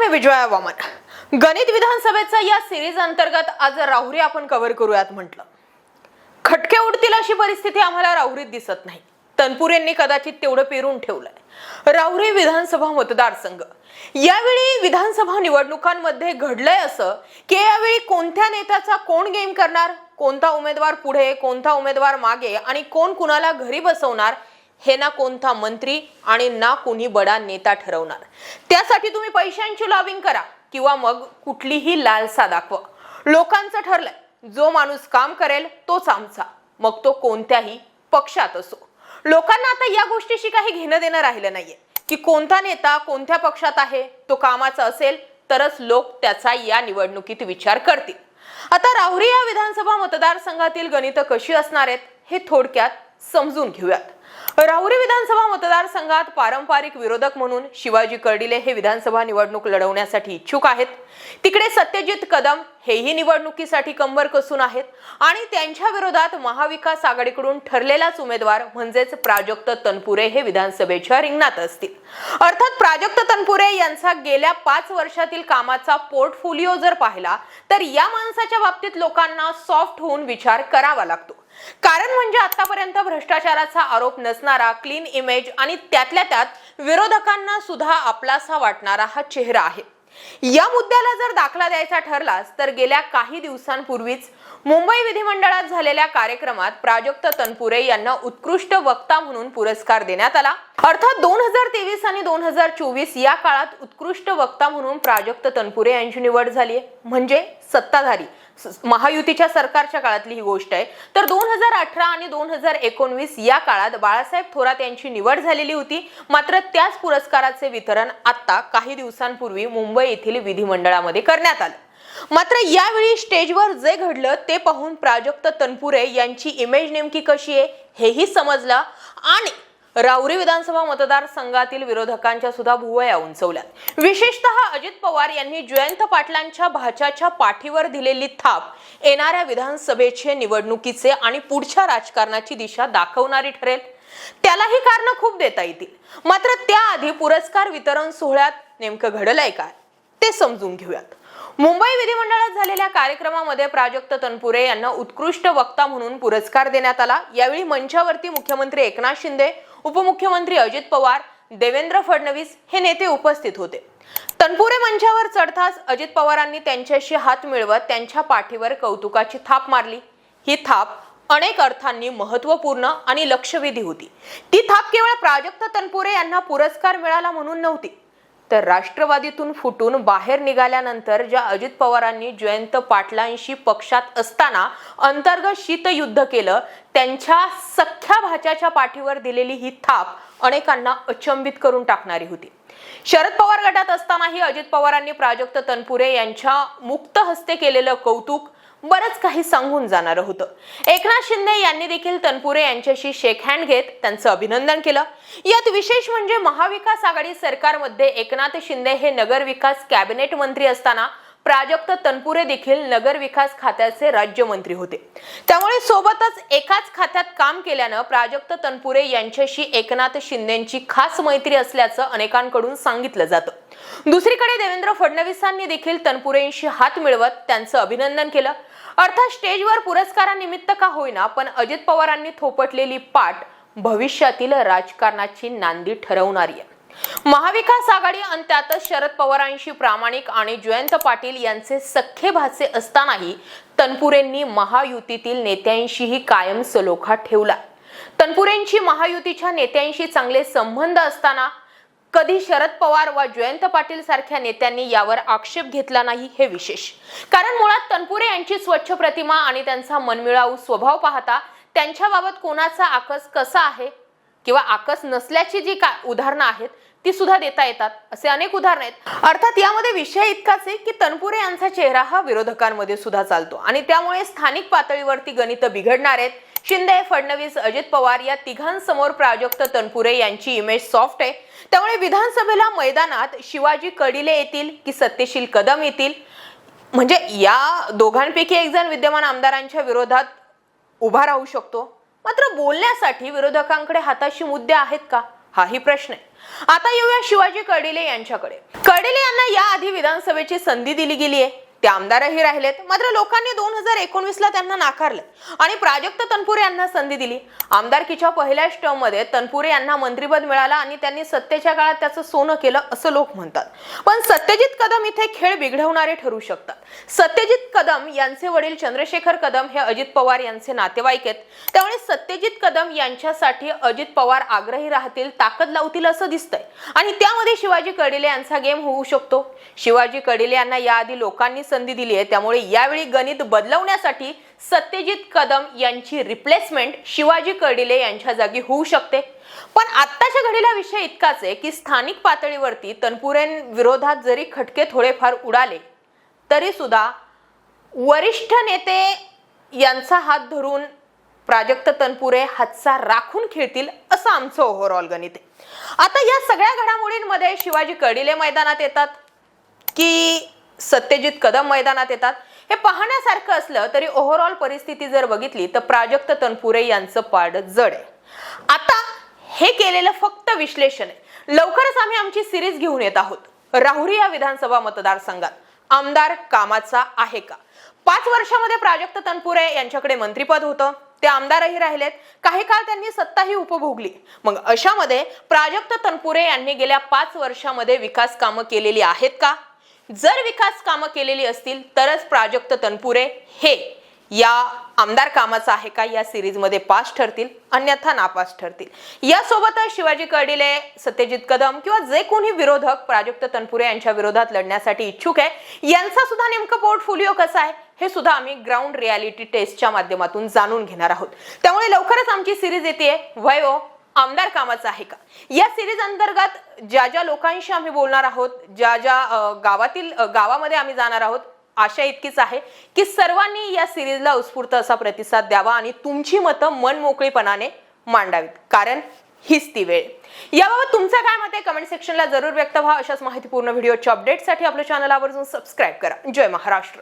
मी विजया वामन. गणित विधानसभेचा या सिरीज अंतर्गत आज राहुरी आपण कव्हर करूयात म्हटलं. खटके उडतील अशी परिस्थिती आम्हाला राहुरीत दिसत नाही. तनपुरेंनी कदाचित तेवढं पेरून ठेवलंय. राहुरी विधानसभा मतदारसंघ. यावेळी विधानसभा निवडणुकांमध्ये घडलंय असं की यावेळी कोणत्या नेत्याचा कोण गेम करणार कोणता उमेदवार पुढे कोणता उमेदवार मागे आणि कोण कुणाला घरी बसवणार हे ना कोणता मंत्री आणि ना कोणी बडा नेता ठरवणार. त्यासाठी तुम्ही पैशांची लॉबिंग करा किंवा मग कुठलीही लालसा दाखवा. लोकांचं ठरलंय जो माणूस काम करेल तोच आमचा मग तो कोणत्याही पक्षात असो. लोकांना आता या गोष्टीशी काही घेणं देणं राहिलं नाहीये की कोणता नेता कोणत्या पक्षात आहे तो कामाचा असेल तरच लोक त्याचा या निवडणुकीत विचार करतील. आता राहुरी या विधानसभा मतदारसंघातील गणितं कशी असणार आहेत हे थोडक्यात समजून घेऊयात. राहुरी विधानसभा मतदारसंघात पारंपरिक विरोधक म्हणून शिवाजी कर्डिले हे विधानसभा निवडणूक लढवण्यासाठी इच्छुक आहेत. तिकडे सत्यजित कदम हेही निवडणुकीसाठी कंबर कसून आहेत आणि त्यांच्या विरोधात महाविकास आघाडीकडून ठरलेलाच उमेदवार म्हणजेच प्राजक्त तनपुरे हे विधानसभेच्या रिंगणात असतील. अर्थात प्राजक्त तनपुरे यांचा गेल्या पाच वर्षातील कामाचा पोर्टफोलिओ जर पाहिला तर या माणसाच्या बाबतीत लोकांना सॉफ्ट होऊन विचार करावा लागतो. कारण म्हणजे आतापर्यंत भ्रष्टाचाराचा आरोप नसणारा क्लीन इमेज आणि त्यातल्या त्यात विरोधकांना सुद्धा आपलासा वाटणारा हा चेहरा आहे. या मुद्द्याला जर दाखला द्यायचा ठरलास तर गेल्या काही दिवसांपूर्वीच मुंबई विधिमंडळात झालेल्या कार्यक्रमात प्राजक्त तनपुरे यांना उत्कृष्ट वक्ता म्हणून पुरस्कार देण्यात आला. अर्थात दोन हजार तेवीस आणि दोन हजार चोवीस या काळात उत्कृष्ट वक्ता म्हणून प्राजक्त तनपुरे यांची निवड झाली म्हणजे सत्ताधारी. महायुतीच्या सरकारच्या काळातली ही गोष्ट आहे. तर दोन हजार अठरा आणि दोन हजार एकोणवीस या काळात बाळासाहेब थोरात यांची निवड झालेली होती. मात्र त्याच पुरस्काराचे वितरण आता काही दिवसांपूर्वी मुंबई येथील विधिमंडळामध्ये करण्यात आलं. मात्र यावेळी स्टेजवर जे घडलं ते पाहून प्राजक्त तनपुरे यांची इमेज नेमकी कशी आहे हेही समजलं आणि राऊरी विधानसभा मतदारसंघातील विरोधकांच्या सुद्धा भुवया उंचवल्यात. विशेषतः अजित पवार यांनी जयंत पाटलांच्या भाच्याच्या पाठीवर दिलेली थाप येणाऱ्या विधानसभेचे निवडणुकीचे आणि पुढच्या राजकारणाची दिशा दाखवणारी ठरेल. त्यालाही कारण खूप देता येतील. मात्र त्याआधी पुरस्कार वितरण सोहळ्यात नेमकं घडलंय काय ते समजून घेऊयात. मुंबई विधिमंडळात झालेल्या कार्यक्रमामध्ये प्राजक्त तनपुरे यांना उत्कृष्ट वक्ता म्हणून पुरस्कार देण्यात आला. यावेळी मंचावरती मुख्यमंत्री एकनाथ शिंदे उपमुख्यमंत्री अजित पवार देवेंद्र फडणवीस हे नेते उपस्थित होते. तनपुरे मंचावर चढताच अजित पवारांनी त्यांच्याशी हात मिळवत त्यांच्या पाठीवर कौतुकाची थाप मारली. ही थाप अनेक अर्थांनी महत्त्वपूर्ण आणि लक्षवेधी होती. ती थाप केवळ प्राजक्त तनपुरे यांना पुरस्कार मिळाला म्हणून नव्हती तर राष्ट्रवादीतून फुटून बाहेर निघाल्यानंतर ज्या अजित पवारांनी जयंत पाटलांशी पक्षात असताना अंतर्गत शीतयुद्ध केलं त्यांच्या सख्या भाच्याच्या पाठीवर दिलेली ही थाप अनेकांना अचंबित करून टाकणारी होती. शरद पवार गटात असतानाही अजित पवारांनी प्राजक्त तनपुरे यांच्या मुक्त हस्ते केलेलं कौतुक बरंच काही सांगून जाणारं होतं. एकनाथ शिंदे यांनी देखील तनपुरे यांच्याशी शेक हँड घेत त्यांचं अभिनंदन केलं. यात विशेष म्हणजे महाविकास आघाडी सरकारमध्ये एकनाथ शिंदे हे नगर विकास कॅबिनेट मंत्री असताना प्राजक्त तनपुरे देखील नगर विकास खात्याचे राज्यमंत्री होते. त्यामुळे सोबतच एकाच खात्यात काम केल्यानं प्राजक्त तनपुरे यांच्याशी एकनाथ शिंदेची खास मैत्री असल्याचं अनेकांकडून सांगितलं जातं. दुसरीकडे देवेंद्र फडणवीसांनी देखील तनपुरेंशी हात मिळवत त्यांचं अभिनंदन केलं. अर्थात स्टेजवर पुरस्कारानिमित्त का होईना पण अजित पवारांनी थोपटलेली पाठ भविष्यातील राजकारणाची नांदी ठरवणारी आहे. महाविकास आघाडी आणि त्यातच शरद पवारांशी प्रामाणिक आणि जयंत पाटील यांचे सख्खे भाचे असतानाही तनपुरेंनी महायुतीतील नेत्यांशीही कायम सलोखा ठेवला तनपुरेंची महायुतीच्या नेत्यांशी चांगले संबंध असताना कधी शरद पवार व जयंत पाटील सारख्या नेत्यांनी यावर आक्षेप घेतला नाही हे विशेष. कारण मुळात तनपुरे यांची स्वच्छ प्रतिमा आणि त्यांचा मनमिळावू स्वभाव पाहता त्यांच्याबाबत कोणाचा आकस कसा आहे किंवा आकस नसल्याची जी का उदाहरणं आहेत ती सुद्धा देता येतात असे अनेक उदाहरण आहेत. अर्थात यामध्ये विषय इतकाच आहे की तनपुरे यांचा चेहरा हा विरोधकांमध्ये सुद्धा चालतो. आणि त्यामुळे स्थानिक पातळीवरती गणित बिघडणार आहेत. शिंदे फडणवीस अजित पवार या तिघांसमोर प्राजक्त तनपुरे यांची इमेज सॉफ्ट आहे. त्यामुळे विधानसभेला मैदानात शिवाजी कडिले येतील की सत्यशील कदम येतील? म्हणजे या दोघांपैकी एक जण विद्यमान आमदारांच्या विरोधात उभा राहू शकतो. मात्र बोलण्यासाठी विरोधकांकडे हाताशी मुद्दे आहेत का? हाही प्रश्न आहे. आता येऊया शिवाजी कर्डिले यांच्याकडे. कर्डिले यांना याआधी विधानसभेची संधी दिली गेली आहे ते आमदारही राहिलेत. मात्र लोकांनी दोन हजार एकोणवीस ला त्यांना नाकारले आणि प्राजक्त तनपुरे यांना संधी दिली. आमदारकीच्या पहिल्या स्टमध्ये तनपुरे यांना मंत्रीपद मिळालं आणि त्यांनी सत्तेच्या काळात त्याचं सोनं केलं असं लोक म्हणतात. पण सत्यजित कदम इथे खेळ बिघडवणारे ठरू शकतात. सत्यजित कदम यांचे वडील चंद्रशेखर कदम हे अजित पवार यांचे नातेवाईक आहेत. त्यामुळे सत्यजित कदम यांच्यासाठी अजित पवार आग्रही राहतील ताकद लावतील असं दिसतंय. आणि त्यामध्ये शिवाजी कडिले यांचा गेम होऊ शकतो. शिवाजी कडिले यांना याआधी लोकांनी संधी दिली आहे. त्यामुळे यावेळी गणित बदलवण्यासाठी सत्यजित कदम यांची रिप्लेसमेंट शिवाजी कर्डिले यांच्या जागी होऊ शकते. पण आत्ताच्या घडीला विषय इतकाच आहे की स्थानिक पातळीवरती तनपुरेंविरोधात जरी खटके थोडेफार उडाले तरी सुद्धा वरिष्ठ नेते यांचा हात धरून प्राजक्त तनपुरे हातचा राखून खेळतील असं आमचं ओव्हरऑल गणित आहे. आता या सगळ्या घडामोडींमध्ये शिवाजी कर्डिले मैदानात येतात की सत्यजित कदम मैदानात येतात. हे पाहण्यासारखं असलं तरी ओव्हरऑल परिस्थिती जर बघितली तर प्राजक्त तनपुरे यांचं पाड जड आहे. आता हे केलेलं फक्त विश्लेषण आहे. लवकरच आम्ही आमची सिरीज घेऊन येत आहोत. राहुरी या विधानसभा मतदारसंघात. आमदार कामाचा आहे का? पाच वर्षामध्ये प्राजक्त तनपुरे यांच्याकडे मंत्रीपद होतं. ते आमदारही राहिलेत. काही काळ त्यांनी सत्ताही उपभोगली. मग अशामध्ये प्राजक्त तनपुरे यांनी गेल्या पाच वर्षामध्ये विकास कामं केलेली आहेत का? जर विकास कामं केलेली असतील तरच प्राजक्त तनपुरे हे या आमदार कामाचा आहे का? या सिरीजमध्ये पास ठरतील अन्यथा नापास ठरतील. यासोबतच शिवाजी कर्डिले सत्यजित कदम किंवा जे कोणी विरोधक प्राजक्त तनपुरे यांच्या विरोधात लढण्यासाठी इच्छुक आहे यांचा सुद्धा नेमकं पोर्टफोलिओ कसा आहे हे सुद्धा आम्ही ग्राउंड रियालिटी टेस्टच्या माध्यमातून जाणून घेणार आहोत. त्यामुळे लवकरच आमची सिरीज येते वयो आमदार कामाचं आहे का? या सिरीज अंतर्गत ज्या ज्या लोकांशी आम्ही बोलणार आहोत ज्या ज्या गावातील गावामध्ये आम्ही जाणार आहोत आशा इतकीच आहे की सर्वांनी या सिरीजला उत्स्फूर्त असा प्रतिसाद द्यावा आणि तुमची मतं मन मोकळीपणाने मांडावीत. कारण हीच ती वेळ. याबाबत तुमचं काय मत आहे? कमेंट सेक्शनला जरूर व्यक्त व्हा. अशाच माहितीपूर्ण व्हिडिओच्या अपडेटसाठी आपल्या चॅनल आवर्जून सबस्क्राईब करा. जय महाराष्ट्र.